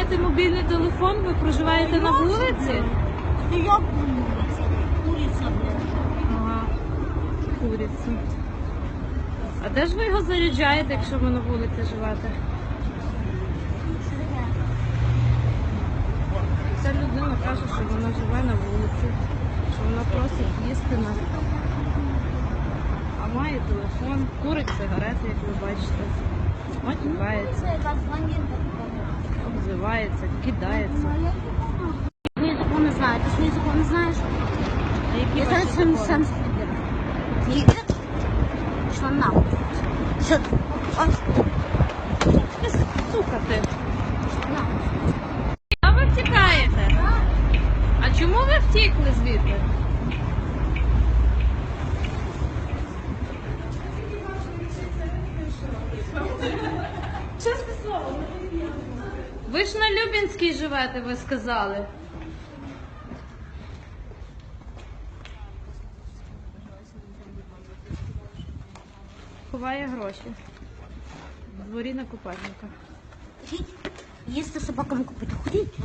маєте мобільний телефон, ви проживаєте на вулиці? Ну як вулиця? Куриця. Ага. Куриця. А де ж ви його заряджаєте, якщо ви на вулиці живете? Ця людина каже, що вона живе на вулиці, що вона просить їсти на. А має телефон, курить сигарети, як ви бачите. Матюкається, Обзивається, кидається. Ні, такого не знаю. Ти свої закони знаєш? А які Я зараз сам, сам собі. Нахуй? Що? Ось, Сука ти. нахуй. А ви втікаєте? А чому ви втікли звідти? Чесне слово. Ви ж на Любінській живете, ви сказали. Ховає гроші. В дворі на купальника. Їсти собакам купити. Ходіть.